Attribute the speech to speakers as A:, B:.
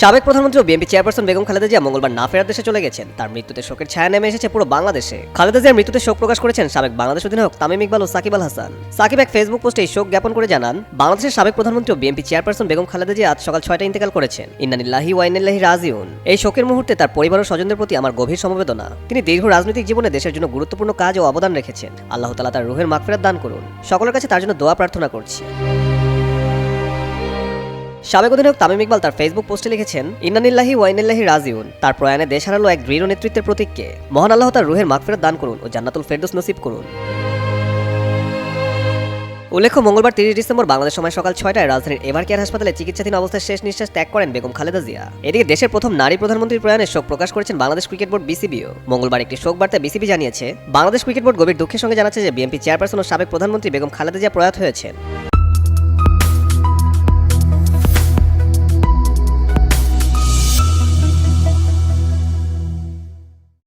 A: সাবেক প্রধানমন্ত্রী ও বিএনপি চেয়ারপারসন বেগম খালেদা জিয়া মঙ্গলবার না ফেরার দেশে চলে গেছেন। তার মৃত্যুতে শোকের ছায়া নেমে এসেছে পুরো বাংলাদেশে। খালেদা জিয়ার মৃত্যুতে শোক প্রকাশ করেছেন সাবেক বাংলাদেশ অধিনায়ক তামিম ইকবাল ও সাকিব আল হাসান। সাকিব এক ফেসবুক পোস্টে এই শোক জ্ঞাপন করে জানান, বাংলাদেশের সাবেক প্রধানমন্ত্রী ও বিএনপি চেয়ারপারসন বেগম খালেদা জিয়া আজ সকাল ছয়টা ইন্তেকাল করেছেন। ইন্নানিল্লাহি ওয়াইনিল্লাহি রাজিউন। এই শোকের মুহূর্তে তার পরিবার ও স্বজনদের প্রতি আমার গভীর সমবেদনা। তিনি দীর্ঘ রাজনৈতিক জীবনে দেশের জন্য গুরুত্বপূর্ণ কাজ ও অবদান রেখেছেন। আল্লাহ তালা তার রুহের মাগফিরাত দান করুন। সকলের কাছে তার জন্য দোয়া প্রার্থনা করছি। সাবেক অধিনায়ক তামিম ইকবাল তার ফেসবুক পোস্টে লিখেছেন, ইন্নানিল্লাহি ওয়াইনিল্লাহি রাজিউন। তার প্রয়াণে দেশ হারালো এক দৃঢ় নেতৃত্বের প্রতীককে। মহান আল্লাহ তার রুহের মাগফিরাত দান করুন ও জান্নাতুল ফেরদৌস নসিব করুন। উল্লেখ্য, মঙ্গলবার তিরিশ ডিসেম্বর বাংলাদেশ সময় সকাল ছয়টায় রাজধানীর এভার কেয়ার হাসপাতালে চিকিৎসাধীন অবস্থায় শেষ নিঃশ্বাস ত্যাগ করেন বেগম খালেদা জিয়া। এদিকে দেশের প্রথম নারী প্রধানমন্ত্রীর প্রয়াণে শোক প্রকাশ করেছেন বাংলাদেশ ক্রিকেট বোর্ড বিসিবিও। মঙ্গলবার একটি শোক বার্তায় বিসিবি জানিয়েছে, বাংলাদেশ ক্রিকেট বোর্ড গভীর দুঃখের সঙ্গে জানাচ্ছে যে বিএনপি চেয়ারপারসন ও সাবেক প্রধানমন্ত্রী বেগম খালেদা জিয়া প্রয়াত হয়েছেন।